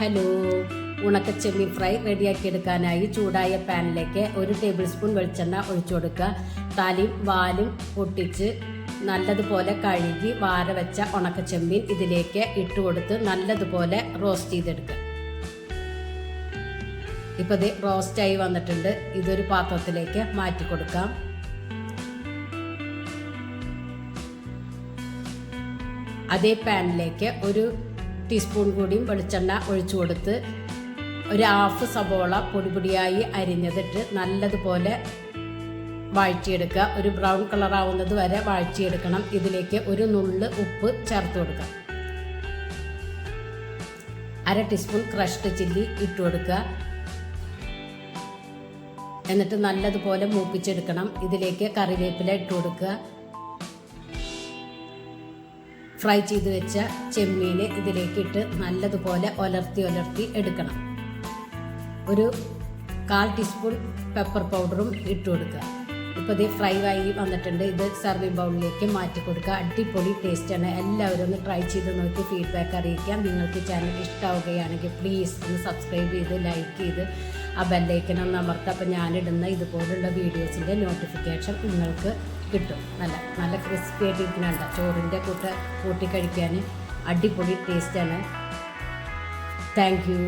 Hello. ഉണക്കച്ചെമ്മീൻ fry റെഡിയാക്കി എടുക്കാനായി ചൂടായ പാനിലേക്ക് ഒരു ടേബിൾ സ്പൂൺ വെളിച്ചെണ്ണ ഒഴിച്ചു കൊടുക്കുക. തലയും വാലും പൊട്ടിച്ച് നല്ലതുപോലെ കഴുകി വാര വെച്ച ഉണക്കച്ചെമ്മീൻ ഇതിലേക്ക് ഇട്ട് കൊടുത്ത് നല്ലതുപോലെ റോസ്റ്റ് ചെയ്തെടുക്കുക. ഇപ്പോൾ ഇത് റോസ്റ്റായി വന്നിട്ടുണ്ട്. ഇതൊരു പാത്രത്തിലേക്ക് മാറ്റി കൊടുക്കാം. അതേ പാനിലേക്ക് ഒരു ടീസ്പൂൺ കൂടിയും വെളിച്ചെണ്ണ ഒഴിച്ചു കൊടുത്ത് ഒരു ഹാഫ് സബോള പൊടിപൊടിയായി അരിഞ്ഞതിട്ട് നല്ലതുപോലെ വഴറ്റിയെടുക്കുക. ഒരു ബ്രൗൺ കളർ ആവുന്നത് വരെ വഴറ്റിയെടുക്കണം. ഇതിലേക്ക് ഒരു നുള്ള് ഉപ്പ് ചേർത്ത് കൊടുക്കുക. അര ടീസ്പൂൺ ക്രഷ്ഡ് ചില്ലി ഇട്ട് കൊടുക്കുക. എന്നിട്ട് നല്ലതുപോലെ മൂപ്പിച്ചെടുക്കണം. ഇതിലേക്ക് കറിവേപ്പില ഇട്ട് കൊടുക്കുക. ഫ്രൈ ചെയ്ത് വെച്ച ചെമ്മീൻ ഇതിലേക്കിട്ട് നല്ലതുപോലെ ഒലർത്തി ഒലർത്തി എടുക്കണം. ഒരു കാൽ ടീസ്പൂൺ പെപ്പർ പൗഡറും ഇട്ട് കൊടുക്കുക. ഇപ്പോൾ ഇത് ഫ്രൈ ആയി വന്നിട്ടുണ്ട്. ഇത് സർവിങ് ബൗളിലേക്ക് മാറ്റി കൊടുക്കുക. അടിപൊളി ടേസ്റ്റ് ആണ്. എല്ലാവരും ഒന്ന് ട്രൈ ചെയ്ത് നോക്കി ഫീഡ്ബാക്ക് അറിയിക്കാം നിങ്ങൾക്ക് ചാനൽ ഇഷ്ടമാവുകയാണെങ്കിൽ പ്ലീസ് ഒന്ന് സബ്സ്ക്രൈബ് ചെയ്ത് ലൈക്ക് ചെയ്ത് ആ ബെല്ലൈക്കൻ ഒന്ന് അമർത്തുക അപ്പോൾ ഞാനിടുന്ന ഇതുപോലുള്ള വീഡിയോസിന്റെ നോട്ടിഫിക്കേഷൻ നിങ്ങൾക്ക് കിട്ടും. നല്ല നല്ല ക്രിസ്പി ആയിട്ട് ഇരിക്കുന്നുണ്ട് ചോറിന്റെ കൂട്ട കൂട്ടി കഴിക്കാൻ അടിപൊളി ടേസ്റ്റാണ് താങ്ക് യു